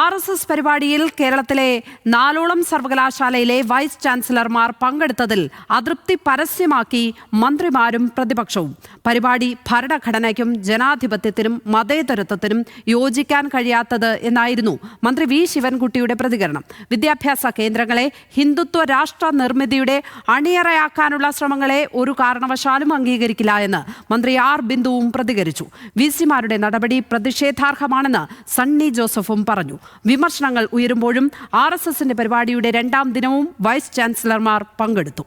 R S S പരിപാടിയിൽ കേരളത്തിലെ നാലോളം സർവകലാശാലയിലെ വൈസ് ചാൻസലർമാർ പങ്കെടുത്തതിൽ അതൃപ്തി പരസ്യമാക്കി മന്ത്രിമാരും പ്രതിപക്ഷവും. പരിപാടി ഭരണഘടനയ്ക്കും ജനാധിപത്യത്തിനും മതേതരത്വത്തിനും യോജിക്കാൻ കഴിയാത്തത് എന്നായിരുന്നു മന്ത്രി വി ശിവൻകുട്ടിയുടെ പ്രതികരണം. വിദ്യാഭ്യാസ കേന്ദ്രങ്ങളെ ഹിന്ദുത്വ രാഷ്ട്ര നിർമ്മിതിയുടെ അണിയറയാക്കാനുള്ള ശ്രമങ്ങളെ ഒരു കാരണവശാലും അംഗീകരിക്കില്ല എന്ന് മന്ത്രി ആർ ബിന്ദുവും പ്രതികരിച്ചു. വി സിമാരുടെ നടപടി പ്രതിഷേധാർഹമാണെന്ന് സണ്ണി ജോസഫും പറഞ്ഞു. വിമർശനങ്ങൾ ഉയരുമ്പോഴും ആർ എസ് എസിന്റെ പരിപാടിയുടെ രണ്ടാം ദിനവും വൈസ് ചാൻസലർമാർ പങ്കെടുത്തു.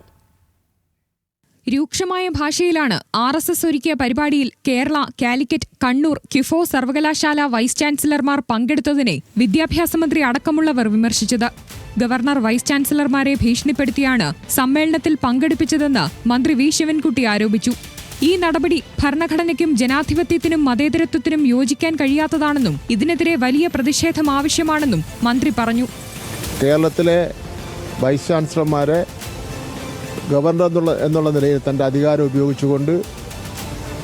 രൂക്ഷമായ ഭാഷയിലാണ് ആർ എസ് എസ് ഒരുക്കിയ പരിപാടിയിൽ കേരള കാലിക്കറ്റ് കണ്ണൂർ കിഫോ സർവകലാശാല വൈസ് ചാൻസലർമാർ പങ്കെടുത്തതിനെ വിദ്യാഭ്യാസ മന്ത്രി അടക്കമുള്ളവർ വിമർശിച്ചത്. ഗവർണർ വൈസ് ചാൻസലർമാരെ ഭീഷണിപ്പെടുത്തിയാണ് സമ്മേളനത്തിൽ പങ്കെടുപ്പിച്ചതെന്ന് മന്ത്രി വി. ശിവൻകുട്ടി ആരോപിച്ചു. ഈ നടപടി ഭരണഘടനയ്ക്കും ജനാധിപത്യത്തിനും മതേതരത്വത്തിനും യോജിക്കാൻ കഴിയാത്തതാണെന്നും ഇതിനെതിരെ വലിയ പ്രതിഷേധം ആവശ്യമാണെന്നും മന്ത്രി പറഞ്ഞു. കേരളത്തിലെ വൈസ് ചാൻസലർമാരെ ഗവർണർ എന്നുള്ള എന്നുള്ള നിലയിൽ തന്റെ അധികാരം ഉപയോഗിച്ചുകൊണ്ട്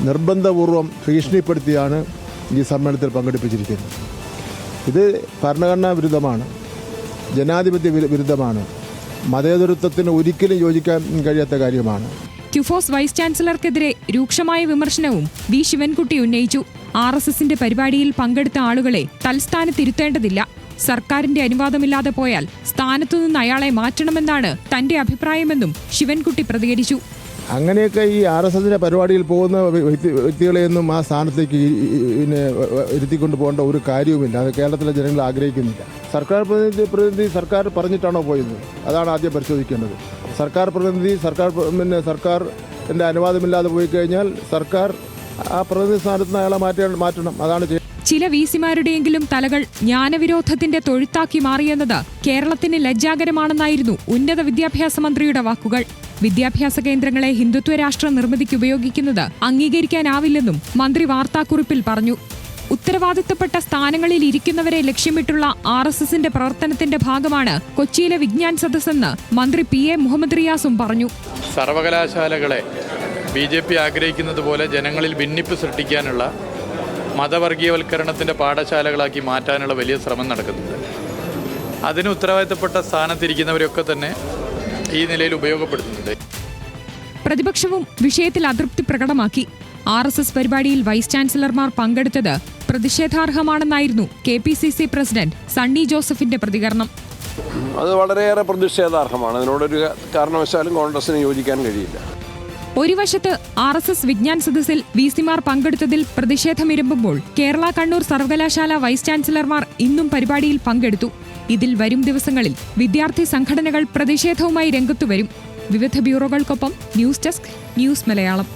നിർബന്ധപൂർവം ഭീഷണിപ്പെടുത്തിയാണ് ഈ സമ്മേളനത്തിൽ പങ്കെടുപ്പിച്ചിരിക്കുന്നത്. ഇത് ഭരണഘടനാ വിരുദ്ധമാണ് ജനാധിപത്യ വിരുദ്ധമാണ് മതേതരത്വത്തിന് ഒരിക്കലും യോജിക്കാൻ കഴിയാത്ത കാര്യമാണ്. ക്യുഫോസ് വൈസ് ചാൻസലർക്കെതിരെ രൂക്ഷമായ വിമർശനവും വി ശിവൻകുട്ടി ഉന്നയിച്ചു. ആർ എസ് എസിന്റെ പരിപാടിയിൽ പങ്കെടുത്ത ആളുകളെ തൽസ്ഥാനത്തിരുത്തേണ്ടതില്ല. സർക്കാരിന്റെ അനുവാദമില്ലാതെ പോയാൽ സ്ഥാനത്തുനിന്ന് അയാളെ മാറ്റണമെന്നാണ് തന്റെ അഭിപ്രായമെന്നും ശിവൻകുട്ടി പ്രതികരിച്ചു. അങ്ങനെയൊക്കെ ഈ ആർ എസ് എസിന്റെ പരിപാടിയിൽ പോകുന്ന വ്യക്തികളെയൊന്നും ആ സ്ഥാനത്തേക്ക് പിന്നെ ഇരുത്തിക്കൊണ്ട് പോകേണ്ട ഒരു കാര്യവുമില്ല. അത് കേരളത്തിലെ ജനങ്ങൾ ആഗ്രഹിക്കുന്നില്ല. സർക്കാർ പ്രതിനിധി പ്രതിനിധി സർക്കാർ പറഞ്ഞിട്ടാണോ പോയത്? അതാണ് ആദ്യം പരിശോധിക്കേണ്ടത്. സർക്കാർ പ്രതിനിധി സർക്കാർ പിന്നെ സർക്കാർ അനുവാദമില്ലാതെ പോയി കഴിഞ്ഞാൽ സർക്കാർ ആ പ്രതിനിധി സ്ഥാനത്ത് നിന്ന് അയാളെ മാറ്റി മാറ്റണം. അതാണ് ചില വീസിമാരുടെയെങ്കിലും തലകൾ ജ്ഞാനവിരോധത്തിന്റെ തൊഴുത്താക്കി മാറിയെന്നത് കേരളത്തിന് ലജ്ജാകരമാണെന്നായിരുന്നു ഉന്നത വിദ്യാഭ്യാസ മന്ത്രിയുടെ വാക്കുകൾ. വിദ്യാഭ്യാസ കേന്ദ്രങ്ങളെ ഹിന്ദുത്വ രാഷ്ട്ര നിർമ്മിതിക്ക് ഉപയോഗിക്കുന്നത് അംഗീകരിക്കാനാവില്ലെന്നും മന്ത്രി വാർത്താക്കുറിപ്പിൽ പറഞ്ഞു. ഉത്തരവാദിത്തപ്പെട്ട സ്ഥാനങ്ങളിൽ ഇരിക്കുന്നവരെ ലക്ഷ്യമിട്ടുള്ള ആർ എസ് എസിന്റെ പ്രവർത്തനത്തിന്റെ ഭാഗമാണ് കൊച്ചിയിലെ വിജ്ഞാൻ സദസ്സെന്ന് മന്ത്രി പി എ മുഹമ്മദ് റിയാസും പറഞ്ഞു. സർവകലാശാലകളെ ബി ജെ പി ആഗ്രഹിക്കുന്നത് പോലെ ജനങ്ങളിൽ ഭിന്നിപ്പ് സൃഷ്ടിക്കാനുള്ള മതവർഗീയവൽക്കരണത്തിന്റെ പാഠശാലകളാക്കി മാറ്റാനുള്ള വലിയ ശ്രമം നടക്കുന്നുണ്ട്. അതിന് ഉത്തരവാദിത്തപ്പെട്ട സ്ഥാനത്തിരിക്കുന്നവരൊക്കെ തന്നെ ഈ നിലയിൽ ഉപയോഗപ്പെടുത്തുന്നുണ്ട്. പ്രതിപക്ഷവും വിഷയത്തിൽ അതൃപ്തി പ്രകടമാക്കി. ആർ എസ് എസ് പരിപാടിയിൽ വൈസ് ചാൻസലർമാർ പങ്കെടുത്തത് പ്രതിഷേധാർഹമാണെന്നായിരുന്നു K P C C president Sunny ജോസഫിന്റെ പ്രതികരണം. അത് വളരെയേറെ പ്രതിഷേധാർഹമാണ്. അതിനോടൊരു കാരണവശാലും കോൺഗ്രസിന് യോജിക്കാൻ കഴിയില്ല. ഒരു വശത്ത് ആർ എസ് എസ് വിജ്ഞാൻ സദസ്സിൽ വി സിമാർ പങ്കെടുത്തതിൽ പ്രതിഷേധമിരമ്പുമ്പോൾ കേരള കണ്ണൂർ സർവകലാശാല വൈസ് ചാൻസലർമാർ ഇന്നും പരിപാടിയിൽ പങ്കെടുത്തു. ഇതിൽ വരും ദിവസങ്ങളിൽ വിദ്യാർത്ഥി സംഘടനകൾ പ്രതിഷേധവുമായി രംഗത്തുവരും. വിവിധ ബ്യൂറോകൾക്കൊപ്പം ന്യൂസ് ഡെസ്ക് ന്യൂസ് മലയാളം.